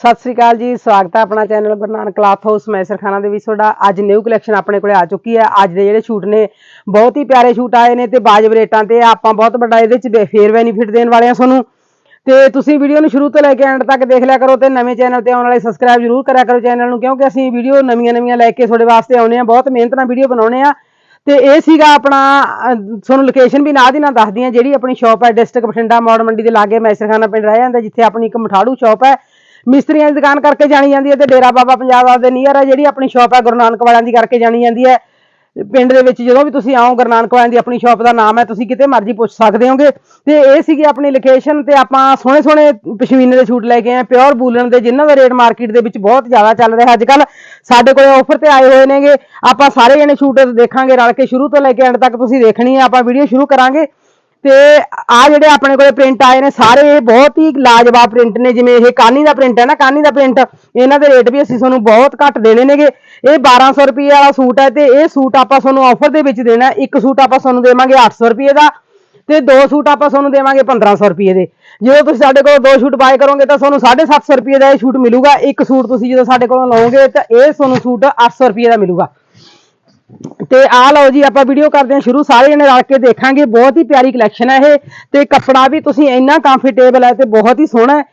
ਸਤਿ ਸ੍ਰੀ ਅਕਾਲ ਜੀ, ਸਵਾਗਤ ਹੈ ਆਪਣਾ channel Guru Nanak cloth house. Maisarkhana ਦੇ ਵਿੱਚ ਤੁਹਾਡਾ ਅੱਜ ਨਿਊ ਕਲੈਕਸ਼ਨ ਆਪਣੇ ਕੋਲੇ ਆ ਚੁੱਕੀ ਹੈ। ਅੱਜ ਦੇ ਜਿਹੜੇ ਸ਼ੂਟ ਨੇ, ਬਹੁਤ ਹੀ ਪਿਆਰੇ ਸ਼ੂਟ ਆਏ ਨੇ ਤੇ ਬਾਜਬ ਰੇਟਾਂ ਤੇ ਆਪਾਂ ਬਹੁਤ ਵੱਡਾ ਇਹਦੇ ਚ ਫੇਰ ਬੈਨੀਫਿਟ ਦੇਣ ਵਾਲੇ ਆ ਤੁਹਾਨੂੰ। ਤੇ ਤੁਸੀਂ ਵੀਡੀਓ ਨੂੰ ਸ਼ੁਰੂ ਤੋਂ ਲੈ ਕੇ ਐਂਡ ਤੱਕ ਦੇਖ ਲਿਆ ਕਰੋ ਤੇ ਨਵੇਂ ਚੈਨਲ ਤੇ ਆਉਣ ਵਾਲੇ ਸਬਸਕ੍ਰਾਈਬ ਜ਼ਰੂਰ ਕਰਿਆ ਕਰੋ ਚੈਨਲ ਨੂੰ, ਕਿਉਂਕਿ ਅਸੀਂ ਵੀਡੀਓ ਨਵੀਆਂ-ਨਵੀਆਂ ਲੈ ਕੇ ਤੁਹਾਡੇ ਵਾਸਤੇ ਆਉਨੇ ਆ ਬਹੁਤ ਮਿਹਨਤ ਨਾਲ ਵੀਡੀਓ ਬਣਾਉਨੇ ਆ ਤੇ ਇਹ ਸੀਗਾ ਆਪਣਾ ਤੁਹਾਨੂੰ ਲੋਕੇਸ਼ਨ ਵੀ ਨਾਲ ਦੀ ਨਾਲ ਦੱਸਦੀ ਆ ਜਿਹੜੀ ਆਪਣੀ ਸ਼ਾਪ ਹੈ ਡਿਸਟ੍ਰਿਕਟ ਬਠਿੰਡਾ, ਮੌੜ ਮੰਡੀ ਦੇ ਲਾਗੇ ਮੈਸਰਖਾਨਾ ਪਿੰਡ ਰਹਿ ਜਾਂਦਾ, ਜਿੱਥੇ ਆਪਣੀ ਇੱਕ ਮਠਾੜੂ ਸ਼ਾਪ ਹੈ। ਮਿਸਤਰੀਆਂ ਦੀ ਦੁਕਾਨ ਕਰਕੇ ਜਾਣੀ ਜਾਂਦੀ ਹੈ ਤੇ ਡੇਰਾ ਬਾਬਾ ਪੰਜਾਬ ਦੇ ਨੀਅਰ ਹੈ ਜਿਹੜੀ ਆਪਣੀ ਸ਼ਾਪ ਹੈ, ਗੁਰੂ ਨਾਨਕ ਵਾਲਿਆਂ ਦੀ ਕਰਕੇ ਜਾਣੀ ਜਾਂਦੀ ਹੈ। ਪਿੰਡ ਦੇ ਵਿੱਚ ਜਦੋਂ ਵੀ ਤੁਸੀਂ ਆਓ, ਗੁਰੂ ਨਾਨਕ ਵਾਲਿਆਂ ਦੀ ਆਪਣੀ ਸ਼ਾਪ ਦਾ ਨਾਮ ਹੈ, ਤੁਸੀਂ ਕਿਤੇ ਮਰਜ਼ੀ ਪੁੱਛ ਸਕਦੇ ਹੋਗੇ। ਤੇ ਇਹ ਸੀਗੀ ਆਪਣੀ ਲੋਕੇਸ਼ਨ ਤੇ ਆਪਾਂ ਸੋਹਣੇ ਸੋਹਣੇ ਪਸ਼ਮੀਨੇ ਦੇ ਸ਼ੂਟ ਲੈ ਕੇ ਆਏ ਪਿਓਰ ਬੂਲਨ ਦੇ, ਜਿਨ੍ਹਾਂ ਦਾ ਰੇਟ ਮਾਰਕੀਟ ਦੇ ਵਿੱਚ ਬਹੁਤ ਜ਼ਿਆਦਾ ਚੱਲ ਰਿਹਾ ਅੱਜ ਕੱਲ ਸਾਡੇ ਕੋਲੇ ਆਫਰ ਤੇ ਆਏ ਹੋਏ ਨੇਗੇ। ਆਪਾਂ ਸਾਰੇ ਜਣੇ ਸ਼ੂਟ ਦੇਖਾਂਗੇ, ਰਲ ਕੇ ਸ਼ੁਰੂ ਤੋਂ ਲੈ ਕੇ ਐਂਡ ਤੱਕ ਤੁਸੀਂ ਦੇਖਣੀ ਹੈ, ਆਪਾਂ ਵੀਡੀਓ ਸ਼ੁਰੂ ਕਰਾਂਗੇ। ਤੇ ਆ ਜਿਹੜੇ ਆਪਣੇ ਕੋਲੇ ਪ੍ਰਿੰਟ ਆਏ ਨੇ, ਸਾਰੇ ਬਹੁਤ ਹੀ ਲਾਜਵਾਬ ਪ੍ਰਿੰਟ ਨੇ, ਜਿਵੇਂ ਇਹ ਕਾਨੀ ਦਾ ਪ੍ਰਿੰਟ ਹੈ ਨਾ, ਕਾਨੀ ਦਾ ਪ੍ਰਿੰਟ ਇਹਨਾਂ ਦੇ ਰੇਟ ਵੀ ਅਸੀਂ ਤੁਹਾਨੂੰ ਬਹੁਤ ਘੱਟ ਦੇਣੇ ਨੇਗੇ। ਇਹ 1200 ਰੁਪਏ ਵਾਲਾ ਸੂਟ ਹੈ ਤੇ ਇਹ ਸੂਟ ਆਪਾਂ ਤੁਹਾਨੂੰ ਆਫਰ ਦੇ ਵਿੱਚ ਦੇਣਾ ਇੱਕ ਸੂਟ ਆਪਾਂ ਤੁਹਾਨੂੰ ਦੇਵਾਂਗੇ 800 ਰੁਪਏ ਦਾ ਤੇ ਦੋ ਸੂਟ ਆਪਾਂ ਤੁਹਾਨੂੰ ਦੇਵਾਂਗੇ 1500 ਰੁਪਏ ਦੇ। ਜਦੋਂ ਤੁਸੀਂ ਸਾਡੇ ਕੋਲ ਦੋ ਸੂਟ ਬਾਏ ਕਰੋਗੇ ਤਾਂ ਤੁਹਾਨੂੰ 750 ਰੁਪਏ ਦਾ ਇਹ ਸੂਟ ਮਿਲੂਗਾ। ਇੱਕ ਸੂਟ ਤੁਸੀਂ ਜਦੋਂ ਸਾਡੇ ਕੋਲੋਂ ਲਓਗੇ ਤਾਂ ਇਹ ਤੁਹਾਨੂੰ ਸੂਟ 800 ਰੁਪਏ ਦਾ ਮਿਲੂਗਾ। ਤੇ ਆ ਲਓ ਜੀ, ਆਪਾਂ ਵੀਡੀਓ ਕਰਦੇ ਹਾਂ ਸ਼ੁਰੂ। ਸਾਰੇ ਜਣੇ ਰਲ ਕੇ ਦੇਖਾਂਗੇ। ਬਹੁਤ ਹੀ ਪਿਆਰੀ ਕਲੈਕਸ਼ਨ ਹੈ ਇਹ। ਤੇ ਕੱਪੜਾ ਵੀ ਤੁਸੀਂ ਇੰਨਾ ਕੰਫਰਟੇਬਲ ਹੈ ਤੇ ਬਹੁਤ ਹੀ ਸੋਹਣਾ ਹੈ।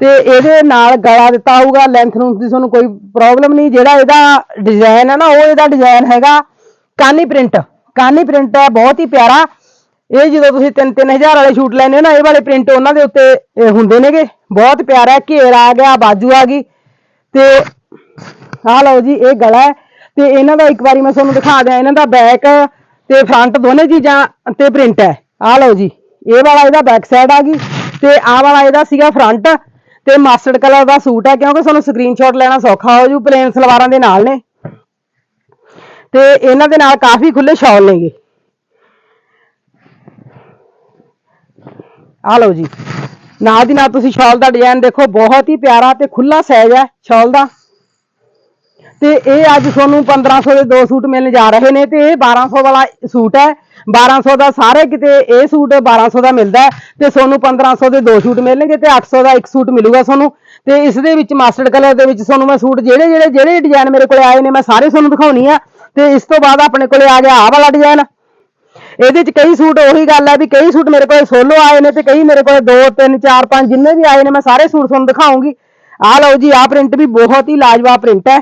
ਤੇ ਇਹਦੇ ਨਾਲ ਗਲਾ ਦਿੱਤਾ ਹੋਊਗਾ ਲੈਂਥ ਨੂੰ ਦੀ ਤੁਹਾਨੂੰ ਕੋਈ ਪ੍ਰੋਬਲਮ ਨਹੀਂ। ਜਿਹੜਾ ਇਹਦਾ ਡਿਜ਼ਾਈਨ ਹੈ ਨਾ, ਉਹ ਇਹਦਾ ਡਿਜ਼ਾਈਨ ਹੈਗਾ ਕਾਨੀ ਪ੍ਰਿੰਟ ਕਾਨੀ ਪ੍ਰਿੰਟ ਹੈ, ਬਹੁਤ ਹੀ ਪਿਆਰਾ। ਇਹ ਜਦੋਂ ਤੁਸੀਂ 3-3000 ਵਾਲੇ ਸ਼ੂਟ ਲੈਣੇ ਹੋ ਨਾ, ਇਹ ਵਾਲੇ ਪ੍ਰਿੰਟ ਉਹਨਾਂ ਦੇ ਉੱਤੇ ਹੁੰਦੇ ਨੇਗੇ। ਬਹੁਤ ਪਿਆਰਾ ਘੇਰ ਆ ਗਿਆ, ਬਾਜੂ ਆ ਗਈ। ਤੇ ਆ ਲਓ ਜੀ, ਇਹ ਗਲਾ ਹੈ। ਤੇ ਇਹਨਾਂ ਦਾ ਇੱਕ ਵਾਰੀ ਮੈਂ ਤੁਹਾਨੂੰ ਦਿਖਾ ਦਿਆਂ, ਇਹਨਾਂ ਦਾ ਬੈਕ ਤੇ ਫਰੰਟ ਦੋਨੇ ਚੀਜ਼ਾਂ ਤੇ ਪ੍ਰਿੰਟ ਹੈ। ਆਹ ਲਓ ਜੀ, ਇਹ ਵਾਲਾ ਇਹਦਾ ਬੈਕ ਸਾਈਡ ਆ ਗਈ ਤੇ ਆਹ ਵਾਲਾ ਇਹਦਾ ਸੀਗਾ ਫਰੰਟ ਤੇ ਮਾਸਟਰਡ ਕਲਰ ਦਾ ਸੂਟ ਹੈ, ਕਿਉਂਕਿ ਤੁਹਾਨੂੰ ਸਕਰੀਨਸ਼ਾਟ ਲੈਣਾ ਸੌਖਾ ਹੋ ਜੂ ਪਲੇਨ ਸਲਵਾਰਾਂ ਦੇ ਨਾਲ ਨੇ। ਤੇ ਇਹਨਾਂ ਦੇ ਨਾਲ ਕਾਫੀ ਖੁੱਲੇ ਸ਼ਾਲ ਨੇਗੇ। ਆ ਲਓ ਜੀ, ਨਾਲ ਦੀ ਨਾਲ ਤੁਸੀਂ ਸ਼ਾਲ ਦਾ ਡਿਜ਼ਾਈਨ ਦੇਖੋ, ਬਹੁਤ ਹੀ ਪਿਆਰਾ ਤੇ ਖੁੱਲਾ ਸਾਈਜ਼ ਹੈ ਸ਼ਾਲ ਦਾ। ਤੇ ਇਹ ਅੱਜ ਤੁਹਾਨੂੰ 1500 ਦੇ ਦੋ ਸੂਟ ਮਿਲਣ ਜਾ ਰਹੇ ਨੇ ਤੇ ਇਹ 1200 ਵਾਲਾ ਸੂਟ ਹੈ। 1200 ਦਾ ਸਾਰੇ ਕਿਤੇ ਇਹ ਸੂਟ 1200 ਦਾ ਮਿਲਦਾ ਹੈ ਤੇ ਤੁਹਾਨੂੰ 1500 ਦੇ ਦੋ ਸੂਟ ਮਿਲਣਗੇ ਤੇ 800 ਦਾ ਇੱਕ ਸੂਟ ਮਿਲੂਗਾ ਤੁਹਾਨੂੰ। ਤੇ ਇਸ ਦੇ ਵਿੱਚ ਮਾਸਟਰਡ ਕਲਰ ਦੇ ਵਿੱਚ ਤੁਹਾਨੂੰ ਮੈਂ ਸੂਟ ਜਿਹੜੇ ਜਿਹੜੇ ਜਿਹੜੇ ਡਿਜ਼ਾਈਨ ਮੇਰੇ ਕੋਲੇ ਆਏ ਨੇ ਮੈਂ ਸਾਰੇ ਤੁਹਾਨੂੰ ਦਿਖਾਉਣੀ ਆ। ਤੇ ਇਸ ਤੋਂ ਬਾਅਦ ਆਪਣੇ ਕੋਲੇ ਆ ਗਿਆ ਆਹ ਵਾਲਾ ਡਿਜ਼ਾਈਨ ਇਹਦੇ ਚ ਕਈ ਸੂਟ ਉਹੀ ਗੱਲ ਹੈ ਵੀ ਕਈ ਸੂਟ ਮੇਰੇ ਕੋਲ ਸੋਲੋ ਆਏ ਨੇ ਤੇ ਕਈ ਮੇਰੇ ਕੋਲ 2 3 4 5 ਜਿੰਨੇ ਵੀ ਆਏ ਨੇ ਮੈਂ ਸਾਰੇ ਸੂਟ ਤੁਹਾਨੂੰ ਦਿਖਾਉਂਗੀ। ਆਹ ਲਓ ਜੀ, ਆਹ ਪ੍ਰਿੰਟ ਵੀ ਬਹੁਤ ਹੀ ਲਾਜਵਾਬ ਪ੍ਰਿੰਟ ਹੈ।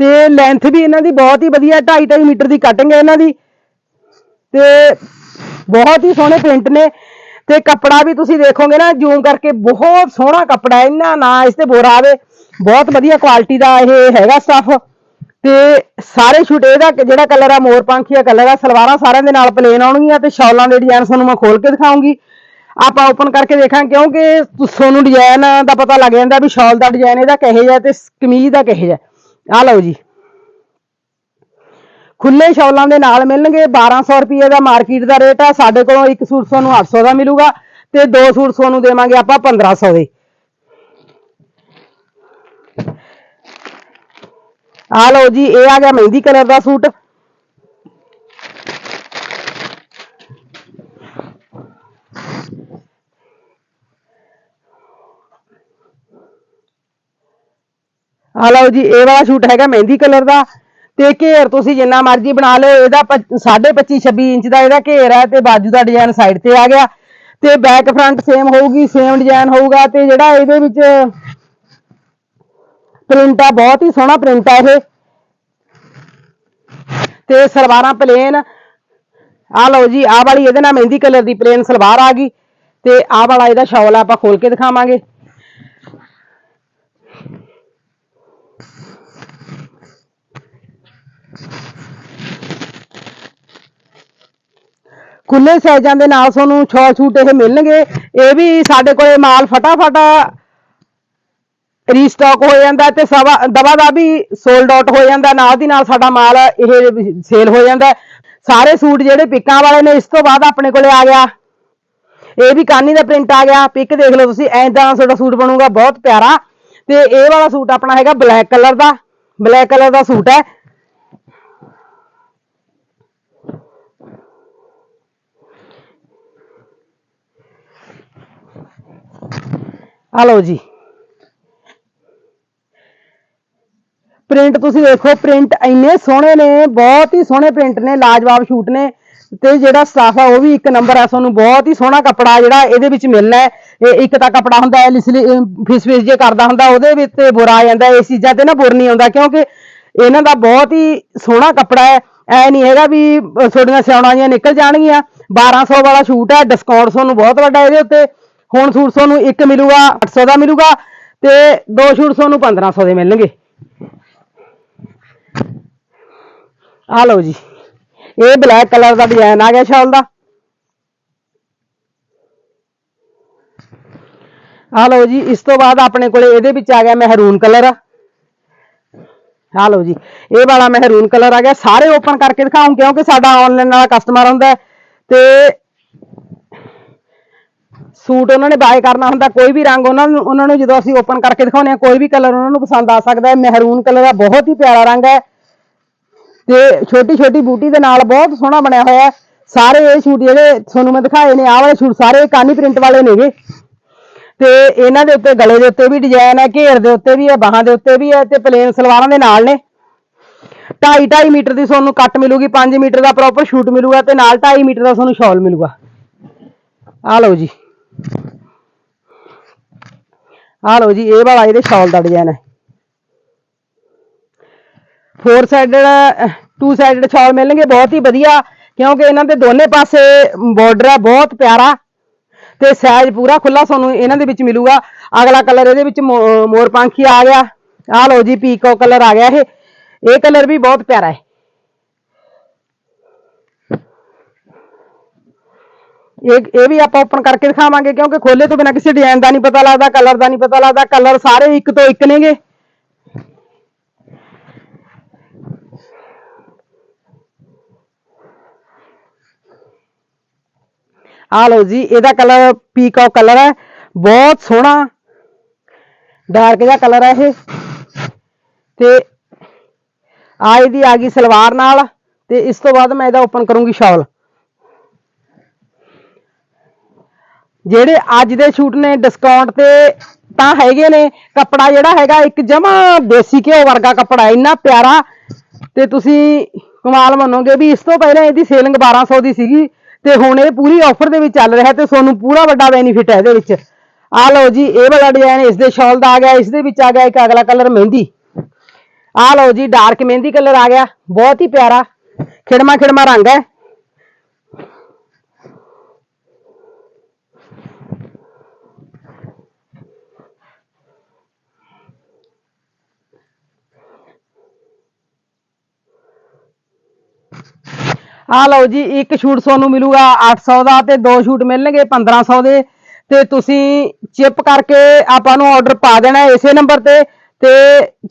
ਤੇ ਲੈਂਥ ਵੀ ਇਹਨਾਂ ਦੀ ਬਹੁਤ ਹੀ ਵਧੀਆ 2.5 2.5 ਮੀਟਰ ਦੀ ਕਟਿੰਗ ਹੈ ਇਹਨਾਂ ਦੀ। ਤੇ ਬਹੁਤ ਹੀ ਸੋਹਣੇ ਪ੍ਰਿੰਟ ਨੇ। ਤੇ ਕੱਪੜਾ ਵੀ ਤੁਸੀਂ ਦੇਖੋਗੇ ਨਾ ਜ਼ੂਮ ਕਰਕੇ ਬਹੁਤ ਸੋਹਣਾ ਕੱਪੜਾ ਇਹਨਾਂ ਨਾ ਇਸ ਤੇ ਬੋਰਾ ਆਵੇ। ਬਹੁਤ ਵਧੀਆ ਕੁਆਲਿਟੀ ਦਾ ਇਹ ਹੈਗਾ ਸਟਫ ਤੇ ਸਾਰੇ ਸ਼ੂਟ ਇਹਦਾ ਜਿਹੜਾ ਕਲਰ ਆ, ਮੋਰ ਪੰਖੀਆ ਕਲਰ ਆ, ਸਲਵਾਰਾਂ ਸਾਰਿਆਂ ਦੇ ਨਾਲ ਪਲੇਨ ਆਉਣਗੀਆਂ ਤੇ ਸ਼ਾਲਾਂ ਦੇ ਡਿਜ਼ਾਈਨ ਤੁਹਾਨੂੰ ਮੈਂ ਖੋਲ ਕੇ ਦਿਖਾਉਂਗੀ। ਆਪਾਂ ਓਪਨ ਕਰਕੇ ਦੇਖਾਂ ਕਿਉਂਕਿ ਤੁਹਾਨੂੰ ਡਿਜ਼ਾਈਨ ਦਾ ਪਤਾ ਲੱਗ ਜਾਂਦਾ ਵੀ ਸ਼ਾਲ ਦਾ ਡਿਜ਼ਾਈਨ ਇਹਦਾ ਕਿਹੋ ਜਿਹਾ ਤੇ ਕਮੀਜ਼ ਦਾ ਕਿਹੋ ਜਿਹਾ। ਆ ਲਓ ਜੀ। ਖੁੱਲੇ ਸ਼ੌਲਾਂ ਦੇ ਨਾਲ ਮਿਲਣਗੇ 1200 ਰੁਪਏ ਦਾ ਮਾਰਕੀਟ ਦਾ ਰੇਟ ਆ, ਸਾਡੇ ਕੋਲੋਂ ਇੱਕ ਸੂਟ ਤੁਹਾਨੂੰ 800 ਦਾ ਮਿਲੂਗਾ ਤੇ ਦੋ ਸੂਟ ਤੁਹਾਨੂੰ ਦੇਵਾਂਗੇ ਆਪਾਂ 1500 ਦੇ। ਆ ਲਓ ਜੀ, ਇਹ ਆ ਗਿਆ ਮਹਿੰਦੀ ਕਲਰ ਦਾ ਸੂਟ। ਆ ਲਓ ਜੀ, ਇਹ ਵਾਲਾ ਸੂਟ ਹੈਗਾ ਮਹਿੰਦੀ ਕਲਰ ਦਾ। ਤੇ ਘੇਰ ਤੁਸੀਂ ਜਿੰਨਾ ਮਰਜ਼ੀ ਬਣਾ ਲਿਓ, ਇਹਦਾ 25 26 ਇੰਚ ਦਾ ਇਹਦਾ ਘੇਰ ਹੈ ਤੇ ਬਾਜੂ ਦਾ ਡਿਜ਼ਾਈਨ ਸਾਈਡ ਤੇ ਆ ਗਿਆ। ਤੇ ਬੈਕ ਫਰੰਟ ਸੇਮ ਹੋਊਗੀ ਸੇਮ ਡਿਜ਼ਾਈਨ ਹੋਊਗਾ ਤੇ ਜਿਹੜਾ ਇਹਦੇ ਵਿੱਚ ਪ੍ਰਿੰਟ ਆ, ਬਹੁਤ ਹੀ ਸੋਹਣਾ ਪ੍ਰਿੰਟ ਆ ਇਹ। ਤੇ ਸਲਵਾਰਾਂ ਪਲੇਨ ਆ ਲਓ ਜੀ, ਆਹ ਵਾਲੀ ਇਹਦੇ ਨਾਲ ਮਹਿੰਦੀ ਕਲਰ ਦੀ ਪਲੇਨ ਸਲਵਾਰ ਆ ਗਈ। ਤੇ ਆਹ ਵਾਲਾ ਇਹਦਾ ਸ਼ਾਲ ਆਪਾਂ ਖੋਲ ਕੇ ਦਿਖਾਵਾਂਗੇ। ਖੁੱਲੇ ਸਾਈਜ਼ਾਂ ਦੇ ਨਾਲ ਤੁਹਾਨੂੰ ਛੋ ਛੂਟ ਇਹ ਮਿਲਣਗੇ। ਇਹ ਵੀ ਸਾਡੇ ਕੋਲੇ ਮਾਲ ਫਟਾਫਟ ਰੀਸਟਾਕ ਹੋ ਜਾਂਦਾ ਤੇ ਸਵਾ ਦਵਾ ਦਾ ਵੀ ਸੋਲਡ ਆਊਟ ਹੋ ਜਾਂਦਾ, ਨਾਲ ਦੀ ਨਾਲ ਸਾਡਾ ਮਾਲ ਇਹ ਸੇਲ ਹੋ ਜਾਂਦਾ। ਸਾਰੇ ਸੂਟ ਜਿਹੜੇ ਪਿੱਕਾਂ ਵਾਲੇ ਨੇ, ਇਸ ਤੋਂ ਬਾਅਦ ਆਪਣੇ ਕੋਲੇ ਆ ਗਿਆ। ਇਹ ਵੀ ਕਾਨੀ ਦਾ ਪ੍ਰਿੰਟ ਆ ਗਿਆ। ਪਿਕ ਦੇਖ ਲਓ ਤੁਸੀਂ, ਐਦਾਂ ਤੁਹਾਡਾ ਸੂਟ ਬਣੂਗਾ, ਬਹੁਤ ਪਿਆਰਾ। ਤੇ ਇਹ ਵਾਲਾ ਸੂਟ ਆਪਣਾ ਹੈਗਾ ਬਲੈਕ ਕਲਰ ਦਾ। ਬਲੈਕ ਕਲਰ ਦਾ ਸੂਟ ਹੈ। ਆ ਲਓ ਜੀ। ਪ੍ਰਿੰਟ ਤੁਸੀਂ ਦੇਖੋ ਪ੍ਰਿੰਟ ਇੰਨੇ ਸੋਹਣੇ ਨੇ, ਬਹੁਤ ਹੀ ਸੋਹਣੇ ਪ੍ਰਿੰਟ ਨੇ, ਲਾਜਵਾਬ ਸ਼ੂਟ ਨੇ। ਤੇ ਜਿਹੜਾ ਸਟਾਫ ਆ ਉਹ ਵੀ ਇੱਕ ਨੰਬਰ ਆ, ਤੁਹਾਨੂੰ ਬਹੁਤ ਹੀ ਸੋਹਣਾ ਕੱਪੜਾ ਜਿਹੜਾ ਇਹਦੇ ਵਿੱਚ ਮਿਲਣਾ ਇਹ ਇੱਕ ਤਾਂ ਕੱਪੜਾ ਹੁੰਦਾ ਹੈ ਲਿਸਲੀ ਫਿਸ ਫਿਸ ਜੇ ਕਰਦਾ ਹੁੰਦਾ, ਉਹਦੇ ਵਿੱਚ ਤੇ ਬੁਰਾ ਆ ਜਾਂਦਾ ਇਸ ਚੀਜ਼ਾਂ ਤੇ ਨਾ ਬੁਰ ਨਹੀਂ ਆਉਂਦਾ, ਕਿਉਂਕਿ ਇਹਨਾਂ ਦਾ ਬਹੁਤ ਹੀ ਸੋਹਣਾ ਕੱਪੜਾ ਹੈ। ਐ ਨਹੀਂ ਹੈਗਾ ਵੀ ਤੁਹਾਡੀਆਂ ਸਿਆਉਣਾ ਜੀਆਂ ਨਿਕਲ ਜਾਣਗੀਆਂ। 1200 ਵਾਲਾ ਸ਼ੂਟ ਹੈ ਡਿਸਕਾਊਂਟ ਤੁਹਾਨੂੰ ਬਹੁਤ ਵੱਡਾ ਇਹਦੇ ਉੱਤੇ। ਹੁਣ ਸੂਟ ਤੁਹਾਨੂੰ ਇੱਕ ਮਿਲੂਗਾ 800 ਦਾ ਮਿਲੂਗਾ ਤੇ ਦੋ ਸ਼ੂਟ ਤੁਹਾਨੂੰ 1500 ਦੇ ਮਿਲਣਗੇ। ਆ ਲਓ ਜੀ, ਇਹ ਬਲੈਕ ਕਲਰ ਦਾ ਡਿਜ਼ਾਈਨ ਆ ਗਿਆ ਸ਼ਾਲ ਦਾ। ਆ ਲਓ ਜੀ, ਇਸ ਤੋਂ ਬਾਅਦ ਆਪਣੇ ਕੋਲੇ ਇਹਦੇ ਵਿੱਚ ਆ ਗਿਆ ਮਹਿਰੂਨ ਕਲਰ ਆ ਲਓ ਜੀ, ਇਹ ਵਾਲਾ ਮਹਿਰੂਨ ਕਲਰ ਆ ਗਿਆ। ਸਾਰੇ ਓਪਨ ਕਰਕੇ ਦਿਖਾਉਂ, ਕਿਉਂਕਿ ਸਾਡਾ ਆਨਲਾਈਨ ਵਾਲਾ ਕਸਟਮਰ ਹੁੰਦਾ ਹੈ ਤੇ ਸੂਟ ਉਹਨਾਂ ਨੇ ਬਾਏ ਕਰਨਾ ਹੁੰਦਾ, ਕੋਈ ਵੀ ਰੰਗ ਉਹਨਾਂ ਨੂੰ ਉਹਨਾਂ ਨੂੰ ਜਦੋਂ ਅਸੀਂ ਓਪਨ ਕਰਕੇ ਦਿਖਾਉਂਦੇ ਆ ਕੋਈ ਵੀ ਕਲਰ ਉਹਨਾਂ ਨੂੰ ਪਸੰਦ ਆ ਸਕਦਾ ਹੈ। ਮਹਿਰੂਨ ਕਲਰ ਦਾ ਬਹੁਤ ਹੀ ਪਿਆਰਾ ਰੰਗ ਹੈ। ਤੇ ਛੋਟੀ ਛੋਟੀ ਬੂਟੀ ਦੇ ਨਾਲ ਬਹੁਤ ਸੋਹਣਾ ਬਣਿਆ ਹੋਇਆ ਹੈ। ਸਾਰੇ ਇਹ ਸੂਟ ਜਿਹੜੇ ਤੁਹਾਨੂੰ ਮੈਂ ਦਿਖਾਏ ਨੇ, ਆਹ ਵਾਲੇ ਸੂਟ ਸਾਰੇ ਕਾਨੀ ਪ੍ਰਿੰਟ ਵਾਲੇ ਨੇਗੇ। ਤੇ ਇਹਨਾਂ ਦੇ ਉੱਤੇ, ਗਲੇ ਦੇ ਉੱਤੇ ਵੀ ਡਿਜ਼ਾਈਨ ਹੈ, ਘੇਰ ਦੇ ਉੱਤੇ ਵੀ ਹੈ, ਬਾਹਾਂ ਦੇ ਉੱਤੇ ਵੀ ਹੈ ਤੇ ਪਲੇਨ ਸਲਵਾਰਾਂ ਦੇ ਨਾਲ ਨੇ। 2.5 2.5 ਮੀਟਰ ਦੀ ਤੁਹਾਨੂੰ ਕੱਟ ਮਿਲੂਗੀ 5 ਮੀਟਰ ਦਾ ਪ੍ਰੋਪਰ ਸ਼ੂਟ ਮਿਲੂਗਾ ਤੇ ਨਾਲ 2.5 ਮੀਟਰ ਦਾ ਤੁਹਾਨੂੰ ਸ਼ਾਲ ਮਿਲੂਗਾ। ਆ ਲਓ ਜੀ। ਆ ਲਓ ਜੀ, ਇਹ ਵਾਲਾ ਇਹਦੇ ਸ਼ਾਲ ਦਾ ਡਿਜ਼ਾਈਨ ਹੈ four sided two sided shawl ਮਿਲਣਗੇ, ਬਹੁਤ ਹੀ ਵਧੀਆ, ਕਿਉਂਕਿ ਇਹਨਾਂ ਦੇ ਦੋਨੇ ਪਾਸੇ ਬਾਰਡਰ ਹੈ ਬਹੁਤ ਪਿਆਰਾ, ਤੇ ਸਾਈਜ਼ ਪੂਰਾ ਖੁੱਲਾ ਤੁਹਾਨੂੰ ਇਹਨਾਂ ਦੇ ਵਿੱਚ ਮਿਲੂਗਾ। ਅਗਲਾ ਕਲਰ ਇਹਦੇ ਵਿੱਚ ਮੋ- ਮੋਰ ਪੰਖੀ ਆ ਗਿਆ। ਆਹ ਲਓ ਜੀ ਪੀਕੋ ਕਲਰ ਆ ਗਿਆ ਇਹ। ਇਹ ਕਲਰ ਵੀ ਬਹੁਤ ਪਿਆਰਾ ਹੈ। ਇਹ ਇਹ ਵੀ ਆਪਾਂ ਓਪਨ ਕਰਕੇ ਦਿਖਾਵਾਂਗੇ, ਕਿਉਂਕਿ ਖੋਲੇ ਤੋਂ ਬਿਨਾਂ ਕਿਸੇ ਡਿਜ਼ਾਈਨ ਦਾ ਨਹੀਂ ਪਤਾ ਲੱਗਦਾ ਕਲਰ ਦਾ ਨਹੀਂ ਪਤਾ ਲੱਗਦਾ ਕਲਰ ਸਾਰੇ ਇੱਕ ਤੋਂ ਇੱਕ ਨੇਗੇ। ਆ ਲਓ ਜੀ, ਇਹਦਾ ਕਲਰ ਪੀਕੌਕ ਕਲਰ ਹੈ, ਬਹੁਤ ਸੋਹਣਾ ਡਾਰਕ ਜਿਹਾ ਕਲਰ ਹੈ ਇਹ। ਤੇ ਆ ਇਹਦੀ ਆ ਗਈ ਸਲਵਾਰ ਨਾਲ, ਤੇ ਇਸ ਤੋਂ ਬਾਅਦ ਮੈਂ ਇਹਦਾ ਓਪਨ ਕਰੂੰਗੀ ਸ਼ਾਲ ਜਿਹੜੇ ਅੱਜ ਦੇ ਸ਼ੂਟ ਨੇ ਡਿਸਕਾਊਂਟ ਤੇ ਤਾਂ ਹੈਗੇ ਨੇ। ਕੱਪੜਾ ਜਿਹੜਾ ਹੈਗਾ, ਇੱਕ ਜਮਾ ਦੇਸੀ ਘਿਓ ਵਰਗਾ ਕੱਪੜਾ ਇੰਨਾ ਪਿਆਰਾ। ਤੇ ਤੁਸੀਂ ਕਮਾਲ ਮੰਨੋਗੇ ਵੀ ਇਸ ਤੋਂ ਪਹਿਲਾਂ ਇਹਦੀ ਸੇਲਿੰਗ 1200 ਦੀ ਸੀਗੀ ਤੇ ਹੁਣ ਇਹ ਪੂਰੀ ਆਫਰ ਦੇ ਵਿੱਚ ਚੱਲ ਰਿਹਾ ਤੇ ਤੁਹਾਨੂੰ ਪੂਰਾ ਵੱਡਾ ਬੈਨੀਫਿਟ ਹੈ ਇਹਦੇ ਵਿੱਚ। ਆ ਲਓ ਜੀ, ਇਹ ਵਾਲਾ ਡਿਜ਼ਾਈਨ ਇਸ ਦੇ ਸ਼ਾਲ ਦਾ ਆ ਗਿਆ, ਇਸ ਦੇ ਵਿੱਚ ਆ ਗਿਆ ਇੱਕ ਅਗਲਾ ਕਲਰ ਮਹਿੰਦੀ। ਆ ਲਓ ਜੀ ਡਾਰਕ ਮਹਿੰਦੀ ਕਲਰ ਆ ਗਿਆ, ਬਹੁਤ ਹੀ ਪਿਆਰਾ। ਖਿੜਮਾ ਖਿੜਮਾ ਰੰਗ ਹੈ। ਆ ਲਓ ਜੀ, ਇੱਕ ਸ਼ੂਟ ਤੁਹਾਨੂੰ ਮਿਲੂਗਾ 800 ਦਾ ਤੇ ਦੋ ਸ਼ੂਟ ਮਿਲਣਗੇ 1500 ਦੇ। ਤੇ ਤੁਸੀਂ ਚਿਪ ਕਰਕੇ ਆਪਾਂ ਨੂੰ ਆਰਡਰ ਪਾ ਦੇਣਾ ਇਸੇ ਨੰਬਰ ਤੇ ਤੇ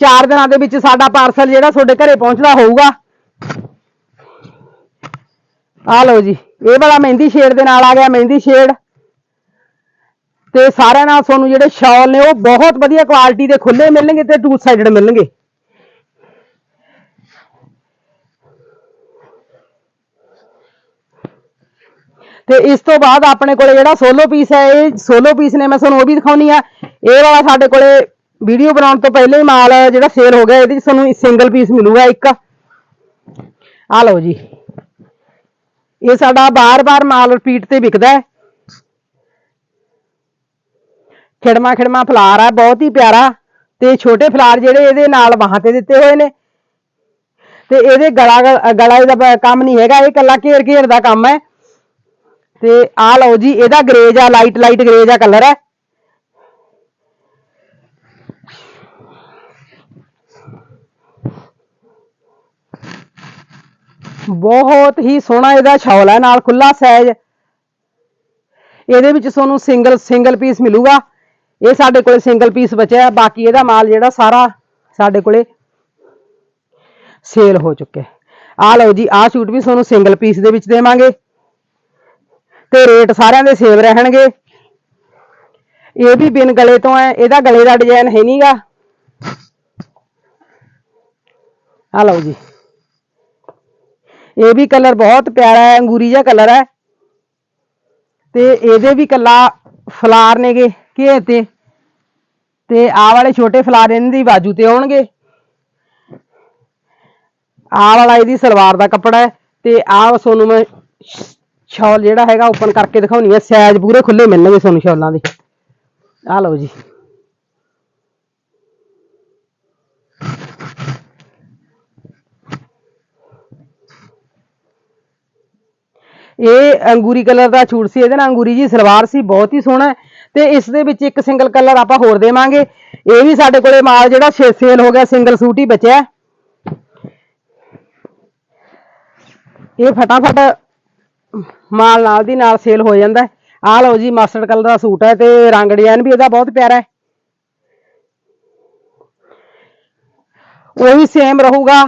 4 ਦਿਨਾਂ ਦੇ ਵਿੱਚ ਸਾਡਾ ਪਾਰਸਲ ਜਿਹੜਾ ਤੁਹਾਡੇ ਘਰੇ ਪਹੁੰਚਦਾ ਹੋਊਗਾ। ਆ ਲਓ ਜੀ, ਇਹ ਵਾਲਾ ਮਹਿੰਦੀ ਸ਼ੇਡ ਦੇ ਨਾਲ ਆ ਗਿਆ, ਮਹਿੰਦੀ ਸ਼ੇਡ। ਤੇ ਸਾਰਿਆਂ ਨਾਲ ਤੁਹਾਨੂੰ ਜਿਹੜੇ ਸ਼ਾਲ ਨੇ, ਉਹ ਬਹੁਤ ਵਧੀਆ ਕੁਆਲਿਟੀ ਦੇ ਖੁੱਲੇ ਮਿਲਣਗੇ ਤੇ ਟੂ ਸਾਈਡਡ ਮਿਲਣਗੇ। ਤੇ ਇਸ ਤੋਂ ਬਾਅਦ ਆਪਣੇ ਕੋਲੇ ਜਿਹੜਾ ਸੋਲੋ ਪੀਸ ਹੈ, ਇਹ ਸੋਲੋ ਪੀਸ ਨੇ, ਮੈਂ ਤੁਹਾਨੂੰ ਉਹ ਵੀ ਦਿਖਾਉਣੀ ਆ। ਇਹ ਵਾਲਾ ਸਾਡੇ ਕੋਲੇ ਵੀਡੀਓ ਬਣਾਉਣ ਤੋਂ ਪਹਿਲੇ ਹੀ ਮਾਲ ਜਿਹੜਾ ਸੇਲ ਹੋ ਗਿਆ, ਇਹਦੇ ਵਿੱਚ ਤੁਹਾਨੂੰ ਸਿੰਗਲ ਪੀਸ ਮਿਲੂਗਾ ਇੱਕ। ਆ ਲਓ ਜੀ। ਇਹ ਸਾਡਾ ਬਾਰ-ਬਾਰ ਮਾਲ ਰਿਪੀਟ ਤੇ ਵਿਕਦਾ ਹੈ। ਖਿੜਮਾ ਖਿੜਮਾ ਫਲਾਰ ਹੈ ਬਹੁਤ ਹੀ ਪਿਆਰਾ। ਤੇ ਛੋਟੇ ਫਲਾਰ ਜਿਹੜੇ ਇਹਦੇ ਨਾਲ ਬਾਹਾਂ ਤੇ ਦਿੱਤੇ ਹੋਏ ਨੇ। ਤੇ ਇਹਦੇ ਗਲਾ ਗਲਾ ਦਾ ਕੰਮ ਨਹੀਂ ਹੈਗਾ, ਇਹ ਕੱਲਾ ਘੇਰ ਘੇਰ ਦਾ ਕੰਮ ਹੈ। ਤੇ ਆ ਲਓ ਜੀ, ਇਹਦਾ ਗ੍ਰੇਜ ਆ ਲਾਈਟ ਲਾਈਟ ਗ੍ਰੇਜ ਆ ਕਲਰ ਹੈ। ਬਹੁਤ ਹੀ ਸੋਹਣਾ ਇਹਦਾ ਸ਼ੌਲ ਹੈ, ਨਾਲ ਖੁੱਲਾ ਸਾਈਜ਼ ਇਹਦੇ ਵਿੱਚ ਤੁਹਾਨੂੰ ਸਿੰਗਲ ਸਿੰਗਲ ਪੀਸ ਮਿਲੂਗਾ। ਇਹ ਸਾਡੇ ਕੋਲੇ ਸਿੰਗਲ ਪੀਸ ਬਚਿਆ ਹੈ, ਬਾਕੀ ਇਹਦਾ ਮਾਲ ਜਿਹੜਾ ਸਾਰਾ ਸਾਡੇ ਕੋਲੇ ਸੇਲ ਹੋ ਚੁੱਕਿਆ ਆ ਲਓ ਜੀ, ਆਹ ਸੂਟ ਵੀ ਤੁਹਾਨੂੰ ਸਿੰਗਲ ਪੀਸ ਦੇ ਵਿੱਚ ਦੇਵਾਂਗੇ। ਤੇ ਰੇਟ ਸਾਰਿਆਂ ਦੇ ਸੇਮ ਰਹਿਣਗੇ। ਇਹ ਵੀ ਬਿਨ ਗਲੇ ਤੋਂ ਹੈ, ਇਹਦਾ ਗਲੇ ਦਾ ਡਿਜ਼ਾਈਨ ਹੈ ਨਹੀਂਗਾ ਆ ਲਓ ਜੀ। ਇਹ ਵੀ ਕਲਰ ਬਹੁਤ ਪਿਆਰਾ ਹੈ, ਅੰਗੂਰੀ ਜਿਹਾ ਕਲਰ ਹੈ। ਤੇ ਇਹਦੇ ਵੀ ਕੱਲਾ ਫਲਾਰ ਨੇਗੇ ਘੇ ਤੇ। ਤੇ ਆਹ ਵਾਲੇ ਛੋਟੇ ਫਲਾਰ ਇਹਨਾਂ ਦੀ ਬਾਜੂ ਤੇ ਆਉਣਗੇ। ਆਹ ਵਾਲਾ ਇਹਦੀ ਸਲਵਾਰ ਦਾ ਕੱਪੜਾ ਹੈ, ਤੇ ਆਹ ਤੁਹਾਨੂੰ ਮੈਂ ਸ਼ਾਲ ਜਿਹੜਾ ਹੈਗਾ ਓਪਨ ਕਰਕੇ ਦਿਖਾਉਣੀ ਹੈ ਸਾਈਜ਼ ਪੂਰੇ ਖੁੱਲੇ ਮਿਲਣਗੇ ਤੁਹਾਨੂੰ ਸ਼ਾਲਾਂ ਦੇ। ਆਹ ਲਓ ਜੀ। ਇਹ ਅੰਗੂਰੀ ਕਲਰ ਦਾ ਛੂਟ ਸੀ, ਇਹਦੇ ਨਾਲ ਅੰਗੂਰੀ ਜੀ ਸਲਵਾਰ ਸੀ, ਬਹੁਤ ਹੀ ਸੋਹਣਾ ਹੈ। ਤੇ ਇਸ ਦੇ ਵਿੱਚ ਇੱਕ ਸਿੰਗਲ ਕਲਰ ਆਪਾਂ ਹੋਰ ਦੇਵਾਂਗੇ। ਇਹ ਵੀ ਸਾਡੇ ਕੋਲੇ ਮਾਲ ਜਿਹੜਾ ਸੇਲ ਹੋ ਗਿਆ, ਸਿੰਗਲ ਸੂਟ ਹੀ ਬਚਿਆ। ਹੈ। ਇਹ ਫਟਾਫਟ ਮਾਲ ਨਾਲ ਦੀ ਨਾਲ ਸੇਲ ਹੋ ਜਾਂਦਾ ਆ ਲਓ ਜੀ ਮਸਟਰਡ ਕਲਰ ਦਾ ਸੂਟ ਹੈ ਤੇ ਰੰਗ ਡਿਜ਼ਾਈਨ ਵੀ ਇਹਦਾ ਬਹੁਤ ਪਿਆਰਾ ਹੈ। ਉਹ ਵੀ ਸੇਮ ਰਹੂਗਾ।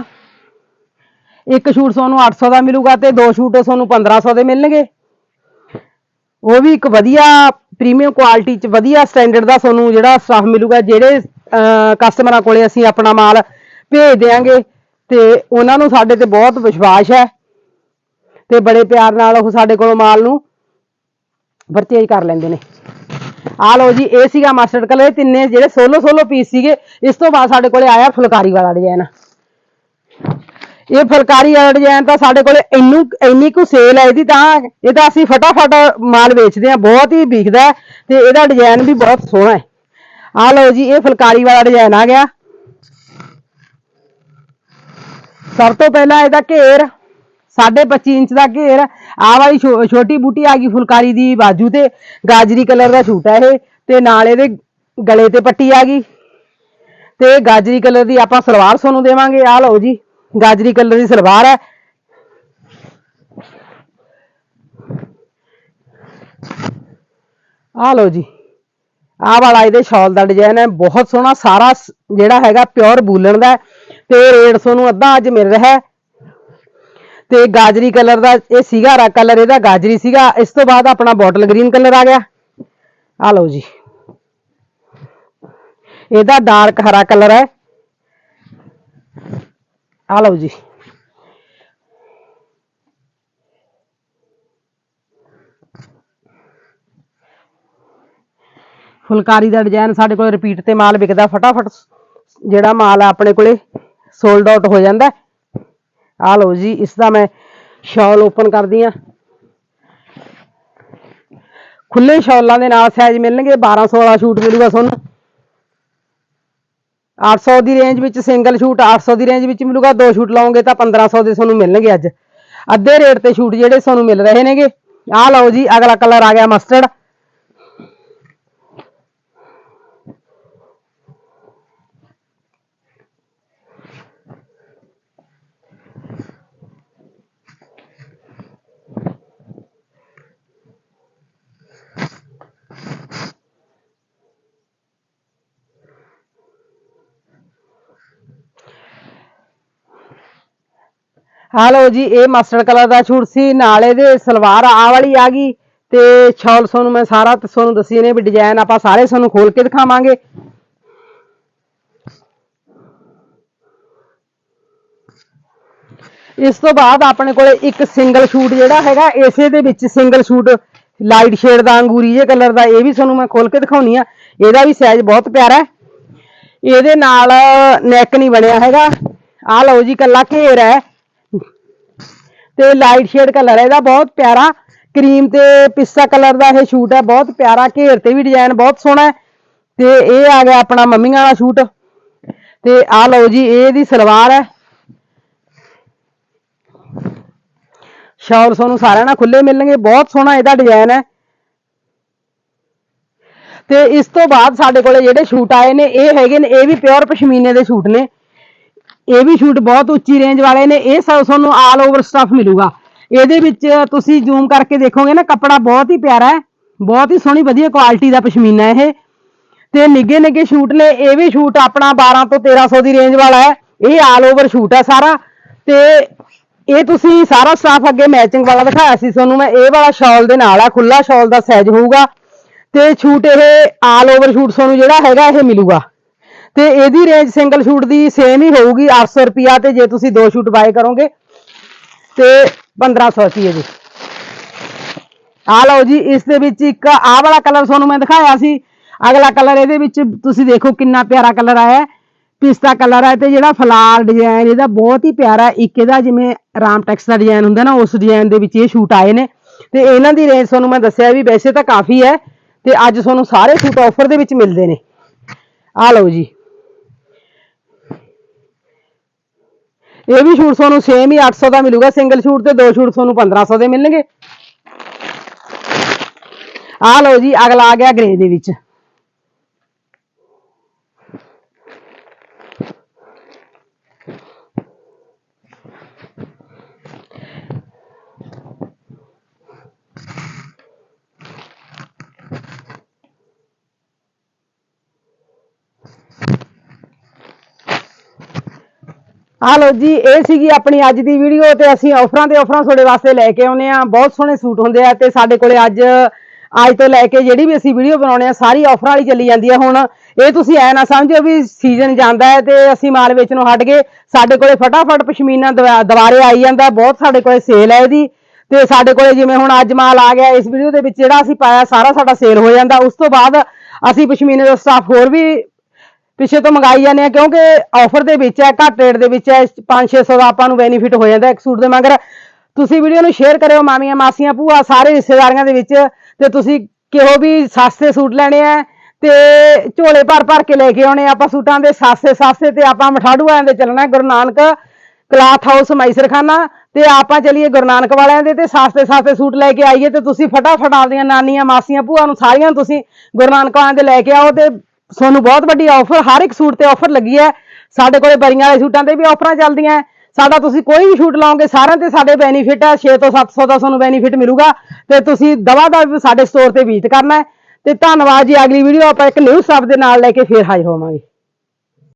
ਇੱਕ ਸ਼ੂਟ ਤੁਹਾਨੂੰ 800 ਦਾ ਮਿਲੂਗਾ ਤੇ ਦੋ ਸ਼ੂਟ ਤੁਹਾਨੂੰ 1500 ਦੇ ਮਿਲਣਗੇ। ਉਹ ਵੀ ਇੱਕ ਵਧੀਆ ਪ੍ਰੀਮੀਅਮ ਕੁਆਲਿਟੀ ਚ ਵਧੀਆ ਸਟੈਂਡਰਡ ਦਾ ਤੁਹਾਨੂੰ ਜਿਹੜਾ ਸਟਾਫ ਮਿਲੂਗਾ, ਜਿਹੜੇ ਕਸਟਮਰਾਂ ਕੋਲੇ ਅਸੀਂ ਆਪਣਾ ਮਾਲ ਭੇਜ ਦੇਾਂਗੇ ਤੇ ਉਹਨਾਂ ਨੂੰ ਸਾਡੇ ਤੇ ਬਹੁਤ ਵਿਸ਼ਵਾਸ ਹੈ। ਤੇ ਬੜੇ ਪਿਆਰ ਨਾਲ ਉਹ ਸਾਡੇ ਕੋਲੋਂ ਮਾਲ ਨੂੰ ਪਰਚੇਜ ਕਰ ਲੈਂਦੇ ਨੇ। ਆ ਲਓ ਜੀ, ਇਹ ਸੀਗਾ ਮਸਟਰਡ ਕਲਰ, ਇਹ ਤਿੰਨੇ ਜਿਹੜੇ ਸੋਲੋ ਸੋਲੋ ਪੀਸ ਸੀਗੇ, ਇਸ ਤੋਂ ਬਾਅਦ ਸਾਡੇ ਕੋਲੇ ਆਇਆ ਫੁਲਕਾਰੀ ਵਾਲਾ ਡਿਜ਼ਾਈਨ ਇਹ ਫੁਲਕਾਰੀ ਵਾਲਾ ਡਿਜ਼ਾਈਨ ਤਾਂ ਸਾਡੇ ਕੋਲੇ ਇੰਨੂ, ਇੰਨੀ ਕੁ ਸੇਲ ਹੈ ਇਹਦੀ ਤਾਂ, ਇਹ ਤਾਂ ਅਸੀਂ ਫਟਾਫਟ ਮਾਲ ਵੇਚਦੇ ਹਾਂ, ਬਹੁਤ ਹੀ ਵਿਕਦਾ ਤੇ ਇਹਦਾ ਡਿਜ਼ਾਈਨ ਵੀ ਬਹੁਤ ਸੋਹਣਾ ਹੈ। ਆ ਲਓ ਜੀ, ਇਹ ਫੁਲਕਾਰੀ ਵਾਲਾ ਡਿਜ਼ਾਈਨ ਆ ਗਿਆ। ਸਭ ਤੋਂ ਪਹਿਲਾਂ ਇਹਦਾ ਘੇਰ। 25 ਇੰਚ ਦਾ ਘੇਰ, ਆਹ ਵਾਲੀ ਛੋ- ਛੋਟੀ ਬੂਟੀ ਆ ਗਈ ਫੁਲਕਾਰੀ ਦੀ ਬਾਜੂ ਤੇ, ਗਾਜਰੀ ਕਲਰ ਦਾ ਸੂਟ ਹੈ ਇਹ, ਤੇ ਨਾਲ ਇਹਦੇ ਗਲੇ ਤੇ ਪੱਟੀ ਆ ਗਈ। ਤੇ ਗਾਜਰੀ ਕਲਰ ਦੀ ਆਪਾਂ ਸਲਵਾਰ ਤੁਹਾਨੂੰ ਦੇਵਾਂਗੇ, ਆਹ ਲਓ ਜੀ, ਗਾਜਰੀ ਕਲਰ ਦੀ ਸਲਵਾਰ ਹੈ। ਆਹ ਲਓ ਜੀ, ਆਹ ਵਾਲਾ ਇਹਦੇ ਸ਼ਾਲ ਦਾ ਡਿਜ਼ਾਈਨ ਹੈ, ਬਹੁਤ ਸੋਹਣਾ, ਸਾਰਾ ਸ- ਜਿਹੜਾ ਹੈਗਾ ਪਿਓਰ ਬੂਲਣ ਦਾ ਹੈ, ਤੇ ਰੇਟ ਤੁਹਾਨੂੰ ਅੱਧਾ ਅੱਜ ਮਿਲ ਰਿਹਾ ਹੈ। ਤੇ ਗਾਜਰੀ ਕਲਰ ਦਾ ਇਹ ਸੀਗਾ ਰਾ ਕਲਰ ਇਹਦਾ ਗਾਜਰੀ ਸੀਗਾ। ਇਸ ਤੋਂ ਬਾਅਦ ਆਪਣਾ ਬੋਟਲ ਗ੍ਰੀਨ ਕਲਰ ਆ ਗਿਆ। ਆ ਲਓ ਜੀ। ਇਹਦਾ ਡਾਰਕ ਹਰਾ ਕਲਰ ਹੈ। ਆ ਲਓ ਜੀ। ਫੁਲਕਾਰੀ ਦਾ ਡਿਜ਼ਾਈਨ ਸਾਡੇ ਕੋਲ ਰਿਪੀਟ ਤੇ ਮਾਲ ਵਿਕਦਾ ਫਟਾਫਟ। ਜਿਹੜਾ ਮਾਲ ਆ ਆਪਣੇ ਕੋਲੇ ਸੋਲਡ ਆਊਟ ਹੋ ਜਾਂਦਾ। ਆ ਲਓ ਜੀ, ਇਸ ਦਾ ਮੈਂ ਸ਼ਾਲ ਓਪਨ ਕਰਦੀ ਆ ਖੁੱਲੇ ਸ਼ਾਲਾਂ ਦੇ ਨਾਲ ਸਾਈਜ਼ ਮਿਲਣਗੇ 1200 ਵਾਲਾ ਸ਼ੂਟ ਮਿਲੂਗਾ ਤੁਹਾਨੂੰ। 800 ਦੀ ਰੇਂਜ ਵਿੱਚ ਸਿੰਗਲ ਸ਼ੂਟ 800 ਦੀ ਰੇਂਜ ਵਿੱਚ ਮਿਲੂਗਾ, ਦੋ ਸ਼ੂਟ ਲਾਓਗੇ ਤਾਂ 1500 ਦੇ ਤੁਹਾਨੂੰ ਮਿਲਣਗੇ ਅੱਜ। ਅੱਧੇ ਰੇਟ ਤੇ ਸ਼ੂਟ ਜਿਹੜੇ ਤੁਹਾਨੂੰ ਮਿਲ ਰਹੇ ਨੇਗੇ। ਆਹ ਲਓ ਜੀ, ਅਗਲਾ ਕਲਰ ਆ ਗਿਆ ਮਸਟਰਡ ਆ ਲਓ ਜੀ, ਇਹ ਮਸਟਰਡ ਕਲਰ ਦਾ ਸੂਟ ਸੀ, ਨਾਲ ਇਹਦੇ ਸਲਵਾਰ ਆ ਵਾਲੀ ਆ ਗਈ ਤੇ ਸ਼ਾਲ ਤੁਹਾਨੂੰ ਮੈਂ ਸਾਰਾ ਤੁਹਾਨੂੰ ਦੱਸੀ ਨੇ ਵੀ ਡਿਜ਼ਾਈਨ ਆਪਾਂ ਸਾਰੇ ਤੁਹਾਨੂੰ ਖੋਲ ਕੇ ਦਿਖਾਵਾਂਗੇ। ਇਸ ਤੋਂ ਬਾਅਦ ਆਪਣੇ ਕੋਲੇ ਇੱਕ ਸਿੰਗਲ ਸ਼ੂਟ ਜਿਹੜਾ ਹੈਗਾ, ਇਸੇ ਦੇ ਵਿੱਚ ਸਿੰਗਲ ਸ਼ੂਟ ਲਾਈਟ ਸ਼ੇਡ ਦਾ, ਅੰਗੂਰੀ ਜੇ ਕਲਰ ਦਾ, ਇਹ ਵੀ ਤੁਹਾਨੂੰ ਮੈਂ ਖੋਲ ਕੇ ਦਿਖਾਉਣੀ ਆ। ਇਹਦਾ ਵੀ ਸਾਈਜ਼ ਬਹੁਤ ਪਿਆਰਾ ਹੈ। ਇਹਦੇ ਨਾਲ ਨੈਕ ਨਹੀਂ ਬਣਿਆ ਹੈਗਾ। ਆਹ ਲਓ ਜੀ, ਕੱਲਾ ਘੇਰ ਹੈ। ਤੇ ਲਾਈਟ ਸ਼ੇਡ ਕਲਰ ਹੈ ਇਹਦਾ, ਬਹੁਤ ਪਿਆਰਾ। ਕਰੀਮ ਤੇ ਪਿਸਤਾ ਕਲਰ ਦਾ ਇਹ ਸ਼ੂਟ ਹੈ, ਬਹੁਤ ਪਿਆਰਾ। ਘੇਰ ਤੇ ਵੀ ਡਿਜ਼ਾਈਨ ਬਹੁਤ ਸੋਹਣਾ ਹੈ। ਤੇ ਇਹ ਆ ਗਿਆ ਆਪਣਾ ਮੰਮੀਆਂ ਵਾਲਾ ਸ਼ੂਟ। ਤੇ ਆ ਲਓ ਜੀ, ਇਹ ਇਹਦੀ ਸਲਵਾਰ ਹੈ। ਸ਼ਾਲ ਤੁਹਾਨੂੰ ਸਾਰਿਆਂ ਨਾਲ ਖੁੱਲੇ ਮਿਲਣਗੇ, ਬਹੁਤ ਸੋਹਣਾ ਇਹਦਾ ਡਿਜ਼ਾਈਨ ਹੈ। ਤੇ ਇਸ ਤੋਂ ਬਾਅਦ ਸਾਡੇ ਕੋਲੇ ਜਿਹੜੇ ਸ਼ੂਟ ਆਏ ਨੇ, ਇਹ ਹੈਗੇ ਨੇ, ਇਹ ਵੀ ਪਿਓਰ ਪਸ਼ਮੀਨੇ ਦੇ ਸ਼ੂਟ ਨੇ। ਇਹ ਵੀ ਸ਼ੂਟ ਬਹੁਤ ਉੱਚੀ ਰੇਂਜ ਵਾਲੇ ਨੇ, ਇਹ ਸਭ ਤੁਹਾਨੂੰ ਆਲ ਓਵਰ ਸਟਫ ਮਿਲੂਗਾ। ਇਹਦੇ ਵਿੱਚ ਤੁਸੀਂ ਜ਼ੂਮ ਕਰਕੇ ਦੇਖੋਗੇ ਨਾ, ਕੱਪੜਾ ਬਹੁਤ ਹੀ ਪਿਆਰਾ ਹੈ, ਬਹੁਤ ਹੀ ਸੋਹਣੀ ਵਧੀਆ ਕੁਆਲਿਟੀ ਦਾ ਪਸ਼ਮੀਨਾ ਇਹ। ਤੇ ਨਿੱਗੇ ਨਿੱਗੇ ਸ਼ੂਟ ਨੇ, ਇਹ ਵੀ ਸ਼ੂਟ ਆਪਣਾ 12 ਤੋਂ 1300 ਦੀ ਰੇਂਜ ਵਾਲਾ ਹੈ, ਇਹ ਆਲ ਓਵਰ ਸ਼ੂਟ ਹੈ ਸਾਰਾ। ਤੇ ਇਹ ਤੁਸੀਂ ਸਾਰਾ ਸਟਾਫ ਅੱਗੇ ਮੈਚਿੰਗ ਵਾਲਾ ਦਿਖਾਇਆ ਸੀ ਤੁਹਾਨੂੰ ਮੈਂ, ਇਹ ਵਾਲਾ ਸ਼ਾਲ ਦੇ ਨਾਲ ਆ ਖੁੱਲਾ ਸ਼ਾਲ ਦਾ ਸਾਈਜ਼ ਹੋਊਗਾ। ਤੇ ਛੂਟ ਇਹ ਆਲ ਓਵਰ ਸ਼ੂਟ ਤੁਹਾਨੂੰ ਜਿਹੜਾ ਹੈਗਾ, ਇਹ ਮਿਲੂਗਾ। ਤੇ ਇਹਦੀ ਰੇਂਜ ਸਿੰਗਲ ਸ਼ੂਟ ਦੀ ਸੇਮ ਹੀ ਹੋਊਗੀ 800 ਰੁਪਿਆ ਤੇ ਜੇ ਤੁਸੀਂ ਦੋ ਸ਼ੂਟ ਬਾਏ ਕਰੋਗੇ, ਤੇ 1500 ਰੁਪਏ ਦੀ। ਆ ਲਓ ਜੀ, ਇਸ ਦੇ ਵਿੱਚ ਇੱਕ, ਆਹ ਵਾਲਾ ਕਲਰ ਤੁਹਾਨੂੰ ਮੈਂ ਦਿਖਾਇਆ ਸੀ। ਅਗਲਾ ਕਲਰ ਇਹਦੇ ਵਿੱਚ ਤੁਸੀਂ ਦੇਖੋ ਕਿੰਨਾ ਪਿਆਰਾ ਕਲਰ ਆਇਆ ਪਿਸਤਾ ਕਲਰ ਹੈ ਤੇ ਜਿਹੜਾ ਫਲਾਰ ਡਿਜ਼ਾਈਨ ਇਹਦਾ ਬਹੁਤ ਹੀ ਪਿਆਰਾ ਇੱਕ ਇਹਦਾ ਜਿਵੇਂ ਰਾਮ ਟੈਕਸ ਦਾ ਡਿਜ਼ਾਈਨ ਹੁੰਦਾ ਨਾ, ਉਸ ਡਿਜ਼ਾਈਨ ਦੇ ਵਿੱਚ ਇਹ ਸ਼ੂਟ ਆਏ ਨੇ। ਤੇ ਇਹਨਾਂ ਦੀ ਰੇਂਜ ਤੁਹਾਨੂੰ ਮੈਂ ਦੱਸਿਆ ਵੀ ਵੈਸੇ ਤਾਂ ਕਾਫੀ ਹੈ, ਤੇ ਅੱਜ ਤੁਹਾਨੂੰ ਸਾਰੇ ਸੂਟ ਆਫਰ ਦੇ ਵਿੱਚ ਮਿਲਦੇ ਨੇ। ਆ ਲਓ ਜੀ। ਇਹ ਵੀ ਸ਼ੂਟ ਤੁਹਾਨੂੰ ਸੇਮ ਹੀ 800 ਦਾ ਮਿਲੂਗਾ ਸਿੰਗਲ ਸ਼ੂਟ ਤੇ ਦੋ ਸ਼ੂਟ ਤੁਹਾਨੂੰ 1500 ਦੇ ਮਿਲਣਗੇ। ਆ ਲਓ ਜੀ, ਅਗਲਾ ਆ ਗਿਆ ਗ੍ਰੇ ਦੇ ਵਿੱਚ। ਆ ਲਓ ਜੀ, ਇਹ ਸੀਗੀ ਆਪਣੀ ਅੱਜ ਦੀ ਵੀਡੀਓ ਤੇ ਅਸੀਂ ਆਫਰਾਂ ਤੇ ਆਫਰਾਂ ਤੁਹਾਡੇ ਵਾਸਤੇ ਲੈ ਕੇ ਆਉਨੇ ਆ ਬਹੁਤ ਸੋਹਣੇ ਸੂਟ ਹੁੰਦੇ ਆ ਤੇ ਸਾਡੇ ਕੋਲੇ ਅੱਜ ਅੱਜ ਤੋਂ ਲੈ ਕੇ ਜਿਹੜੀ ਵੀ ਅਸੀਂ ਵੀਡੀਓ ਬਣਾਉਣੇ ਆ, ਸਾਰੀ ਆਫਰਾਂ ਵਾਲੀ ਚੱਲੀ ਜਾਂਦੀ ਹੈ ਹੁਣ। ਇਹ ਤੁਸੀਂ ਐ ਨਾ ਸਮਝਿਓ ਵੀ ਸੀਜ਼ਨ ਜਾਂਦਾ ਹੈ ਤੇ ਅਸੀਂ ਮਾਲ ਵੇਚਣੋਂ ਹਟ ਗਏ। ਸਾਡੇ ਕੋਲੇ ਫਟਾਫਟ ਪਸ਼ਮੀਨਾ ਦਵਾ- ਦੁਬਾਰੇ ਆਈ ਜਾਂਦਾ, ਬਹੁਤ ਸਾਡੇ ਕੋਲੇ ਸੇਲ ਹੈ ਇਹਦੀ। ਤੇ ਸਾਡੇ ਕੋਲੇ ਜਿਵੇਂ ਹੁਣ ਅੱਜ ਮਾਲ ਆ ਗਿਆ, ਇਸ ਵੀਡੀਓ ਦੇ ਵਿੱਚ ਜਿਹੜਾ ਅਸੀਂ ਪਾਇਆ, ਸਾਰਾ ਸਾਡਾ ਸੇਲ ਹੋ ਜਾਂਦਾ। ਉਸ ਤੋਂ ਬਾਅਦ ਅਸੀਂ ਪਸ਼ਮੀਨੇ ਦਾ ਸਟਾਫ ਹੋਰ ਵੀ ਪਿੱਛੇ ਤੋਂ ਮੰਗਾਈ ਜਾਂਦੇ ਆ, ਕਿਉਂਕਿ ਆਫਰ ਦੇ ਵਿੱਚ ਹੈ, ਘੱਟ ਰੇਟ ਦੇ ਵਿੱਚ ਹੈ 5-600 ਦਾ ਆਪਾਂ ਨੂੰ ਬੈਨੀਫਿਟ ਹੋ ਜਾਂਦਾ ਇੱਕ ਸੂਟ ਦੇ, ਮਗਰ ਤੁਸੀਂ ਵੀਡੀਓ ਨੂੰ ਸ਼ੇਅਰ ਕਰਿਓ ਮਾਮੀਆਂ, ਮਾਸੀਆਂ, ਭੂਆ, ਸਾਰੇ ਰਿਸ਼ਤੇਦਾਰੀਆਂ ਦੇ ਵਿੱਚ, ਤੇ ਤੁਸੀਂ ਕਿਹੋ ਵੀ ਸਸਤੇ ਸੂਟ ਲੈਣੇ ਆ, ਤੇ ਝੋਲੇ ਭਰ ਭਰ ਕੇ ਲੈ ਕੇ ਆਉਣੇ ਆਪਾਂ ਸੂਟਾਂ ਦੇ, ਸਸਤੇ ਸਸਤੇ, ਤੇ ਆਪਾਂ ਮਠਾੜੂ ਵਾਲਿਆਂ ਦੇ ਚੱਲਣਾ, ਗੁਰੂ ਨਾਨਕ ਕਲਾਥ ਹਾਊਸ ਮੈਸਰਖਾਨਾ ਤੇ ਆਪਾਂ ਚਲੀਏ ਗੁਰੂ ਨਾਨਕ ਵਾਲਿਆਂ ਦੇ, ਤੇ ਸਸਤੇ ਸਸਤੇ ਸੂਟ ਲੈ ਕੇ ਆਈਏ, ਤੇ ਤੁਸੀਂ ਫਟਾਫਟ ਆਪਦੀਆਂ ਨਾਨੀਆਂ, ਮਾਸੀਆਂ, ਭੂਆ ਨੂੰ ਸਾਰੀਆਂ ਤੁਸੀਂ ਗੁਰੂ ਨਾਨਕ ਵਾਲਿਆਂ ਦੇ ਲੈ ਕੇ ਆਓ, ਤੇ ਤੁਹਾਨੂੰ ਬਹੁਤ ਵੱਡੀ ਆਫਰ ਹਰ ਇੱਕ ਸੂਟ ਤੇ ਆਫਰ ਲੱਗੀ ਹੈ। ਸਾਡੇ ਕੋਲੇ ਬਰੀਆਂ ਵਾਲੇ ਸੂਟਾਂ ਤੇ ਵੀ ਆਫਰਾਂ ਚੱਲਦੀਆਂ ਹੈ। ਸਾਡਾ ਤੁਸੀਂ ਕੋਈ ਵੀ ਸ਼ੂਟ ਲਾਓਗੇ, ਸਾਰਿਆਂ ਤੇ ਸਾਡੇ ਬੈਨੀਫਿਟ ਹੈ। 6 ਤੋਂ 700 ਦਾ ਤੁਹਾਨੂੰ ਬੈਨੀਫਿਟ ਮਿਲੂਗਾ। ਤੇ ਤੁਸੀਂ ਦਵਾ ਦਾ ਸਾਡੇ ਸਟੋਰ ਤੇ ਵਿਜ਼ਿਟ ਕਰਨਾ ਹੈ। ਤੇ ਧੰਨਵਾਦ ਜੀ, ਅਗਲੀ ਵੀਡੀਓ ਆਪਾਂ ਇੱਕ ਨਿਊ ਸਬ ਦੇ ਨਾਲ ਲੈ ਕੇ ਫੇਰ ਹਾਜ਼ਰ ਹੋਵਾਂਗੇ।